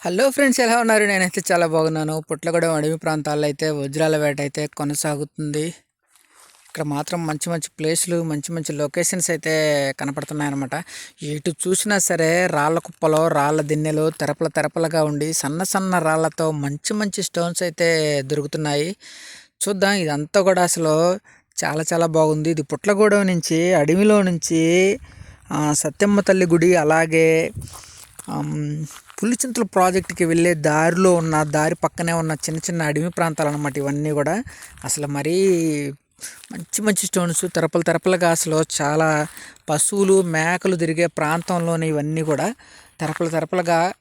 Hello friends ఎలా ఉన్నారు? నేనైతే చాలా బాగున్నాను. పుట్లగూడెం అడవి ప్రాంతాల్లో అయితే వజ్రాల వేట అయితే కొనసాగుతుంది. ఇక్కడ మాత్రం మంచి మంచి ప్లేస్లు మంచి మంచి లొకేషన్స్ అయితే కనపడుతున్నాయి అనమాట ఎటు చూసినా సరే రాళ్ళ కుప్పలో రాళ్ళ దిన్నెలు తెరపల తెరపలుగా ఉండి సన్న సన్న రాళ్ళతో మంచి మంచి స్టోన్స్ అయితే దొరుకుతున్నాయి. చూద్దాం ఇదంతా కూడా అసలు చాలా చాలా బాగుంది. ఇది పుట్లగూడెం నుంచి అడవిలో నుంచి సత్యమ్మ తల్లి గుడి అలాగే పులిచింతల ప్రాజెక్టుకి వెళ్ళే దారిలో ఉన్న దారి పక్కనే ఉన్న చిన్న చిన్న అడవి ప్రాంతాలు అనమాట ఇవన్నీ కూడా. అసలు మరీ మంచి మంచి స్టోన్స్ తెరపలు తెరపలుగా అసలు చాలా పశువులు మేకలు తిరిగే ప్రాంతంలోనే ఇవన్నీ కూడా. తెరపలు తెరపలుగా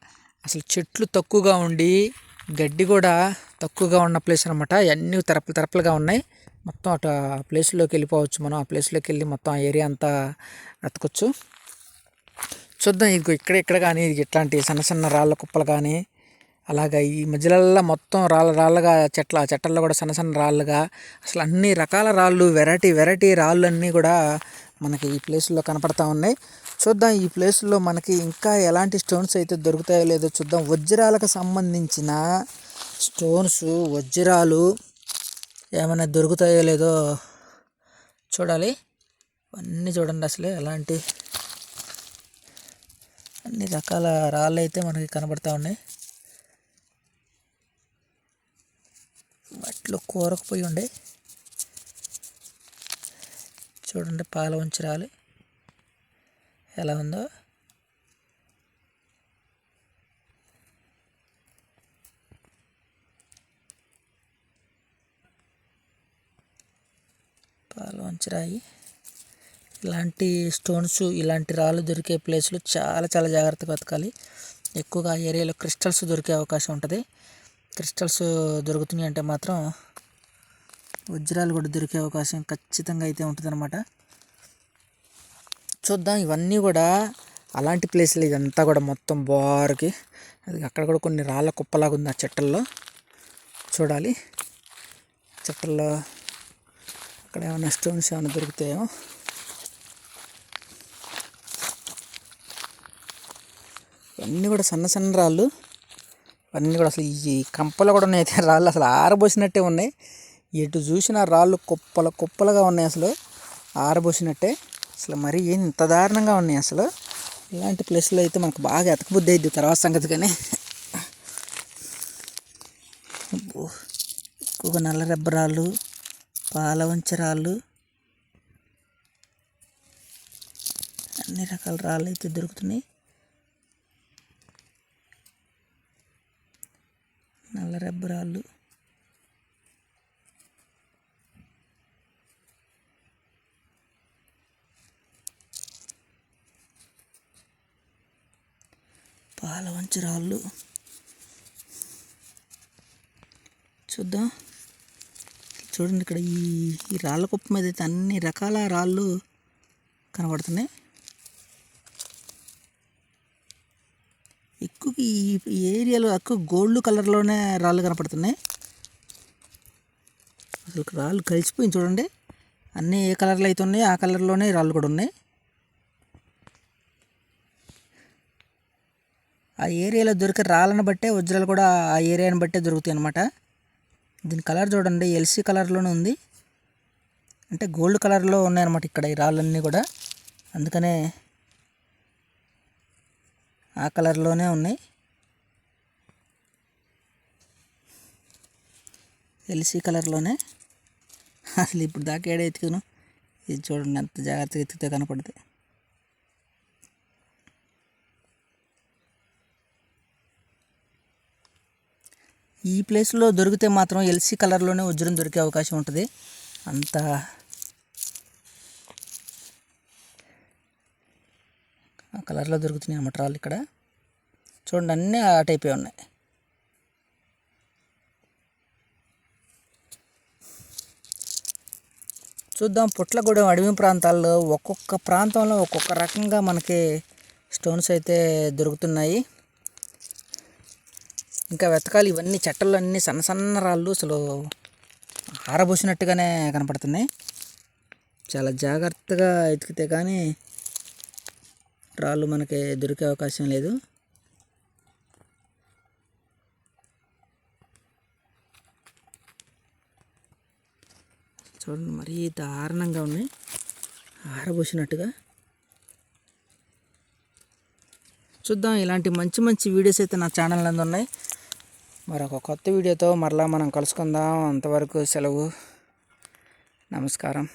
అసలు చెట్లు తక్కువగా ఉండి గడ్డి కూడా తక్కువగా ఉన్న ప్లేస్ అనమాట అన్నీ తెరపలు తెరపలుగా ఉన్నాయి. మొత్తం అటు ఆ ప్లేస్లోకి వెళ్ళిపోవచ్చు మనం. ఆ ప్లేస్లోకి వెళ్ళి మొత్తం ఆ ఏరియా అంతా వెతకొచ్చు. చూద్దాం ఇదిగో ఇక్కడ ఇక్కడ కానీ ఇది ఇట్లాంటి సన్న సన్న రాళ్ళ కుప్పలు కానీ అలాగా ఈ మధ్యలో మొత్తం రాళ్ళ రాళ్ళగా చెట్ల చెట్లలో కూడా సన్న సన్న రాళ్ళుగా అసలు అన్ని రకాల రాళ్ళు వెరైటీ వెరైటీ రాళ్ళు అన్నీ కూడా మనకి ఈ ప్లేస్లో కనపడతా ఉన్నాయి. చూద్దాం ఈ ప్లేస్లో మనకి ఇంకా ఎలాంటి స్టోన్స్ అయితే దొరుకుతాయో లేదో చూద్దాం. వజ్రాలకు సంబంధించిన స్టోన్స్ వజ్రాలు ఏమైనా దొరుకుతాయో లేదో చూడాలి. అన్నీ చూడండి అసలు ఎలాంటి అన్ని రకాల రాళ్ళు అయితే మనకి కనబడతా ఉన్నాయి. వాటిలో కూరకపోయి ఉండే. చూడండి పాల ఉంచి రాలి ఎలా ఉందో. పాల వంచి రాయి. ఇలాంటి స్టోన్స్ ఇలాంటి రాళ్ళు దొరికే ప్లేస్లు చాలా చాలా జాగ్రత్తగా బతకాలి ఎక్కువగా ఆ ఏరియాలో క్రిస్టల్స్ దొరికే అవకాశం ఉంటుంది. క్రిస్టల్స్ దొరుకుతున్నాయి అంటే మాత్రం వజ్రాలు కూడా దొరికే అవకాశం ఖచ్చితంగా అయితే ఉంటుందన్నమాట. చూద్దాం ఇవన్నీ కూడా అలాంటి ప్లేస్లు ఇదంతా కూడా మొత్తం బారుకి. అది అక్కడ కూడా కొన్ని రాళ్ళ కుప్పలాగా ఉంది ఆ చెట్టల్లో. చూడాలి. చెట్టల్లో అక్కడ ఏమైనా స్టోన్స్ ఏమైనా దొరుకుతాయో ఇవన్నీ కూడా సన్న సన్న రాళ్ళు. ఇవన్నీ కూడా అసలు ఈ కంపలు కూడా ఉన్నాయి. అయితే రాళ్ళు అసలు ఆరబోసినట్టే ఉన్నాయి. ఎటు చూసిన రాళ్ళు కుప్పల కుప్పలుగా ఉన్నాయి అసలు. ఆరబోసినట్టే. అసలు మరీ ఇంత దారుణంగా ఉన్నాయి అసలు. ఇలాంటి ప్లేస్లో అయితే మనకు బాగా ఎతకబుద్ధి అయింది తర్వాత సంగతి కానీ ఎక్కువగా నల్ల రబ్బరాళ్ళు పాలవంచరాళ్ళు అన్ని రకాల రాళ్ళు అయితే దొరుకుతున్నాయి. నల్ల రబ్బరాళ్ళు. పాల రాళ్ళు చూద్దాం. చూడండి ఇక్కడ ఈ ఈ రాళ్ళ కుప్ప మీద అయితే అన్ని రకాల రాళ్ళు కనబడుతున్నాయి. ఎక్కువ ఈ ఏరియాలో ఎక్కువ గోల్డ్ కలర్లోనే రాళ్ళు కనపడుతున్నాయి. అసలు రాళ్ళు కలిసిపోయింది చూడండి. అన్నీ ఏ కలర్లో అయితే ఉన్నాయో ఆ కలర్లోనే రాళ్ళు కూడా ఉన్నాయి. ఆ ఏరియాలో దొరికే రాళ్ళను బట్టే వజ్రాలు కూడా ఆ ఏరియాని బట్టే దొరుకుతాయి అనమాట దీని కలర్ చూడండి ఎల్సీ కలర్లోనే ఉంది. అంటే గోల్డ్ కలర్లో ఉన్నాయన్నమాట ఇక్కడ ఈ రాళ్ళన్నీ కూడా. అందుకనే ఆ కలర్లోనే ఉన్నాయి. ఎల్సీ కలర్లోనే. అసలు ఇప్పుడు దాకా ఏడే ఎత్తుకును ఇది చూడండి ఎంత జాగ్రత్తగా ఎత్తితే కనపడుతుంది ఈ ప్లేస్లో దొరికితే మాత్రం ఎల్సీ కలర్లోనే వజ్రం దొరికే అవకాశం ఉంటుంది. అంత కలర్లో దొరుకుతున్నాయి అన్నమాట రాళ్ళు ఇక్కడ. చూడండి అన్నీ ఆ టైపే ఉన్నాయి. చూద్దాం పుట్లగూడెం అడవి ప్రాంతాల్లో ఒక్కొక్క ప్రాంతంలో ఒక్కొక్క రకంగా మనకి స్టోన్స్ అయితే దొరుకుతున్నాయి. ఇంకా వెతకాలి ఇవన్నీ చెట్టలు అన్నీ సన్న సన్న రాళ్ళు అసలు ఆరబోసినట్టుగానే కనపడుతున్నాయి. చాలా జాగ్రత్తగా ఎతికితే కానీ రాళ్ళు మనకి దొరికే అవకాశం లేదు. చూడండి మరీ దారుణంగా ఉన్నాయి. ఆరబోసినట్టుగా. చూద్దాం ఇలాంటి మంచి మంచి వీడియోస్ అయితే నా ఛానల్ అందు ఉన్నాయి. మరొక కొత్త వీడియోతో మరలా మనం కలుసుకుందాం. అంతవరకు సెలవు. నమస్కారం.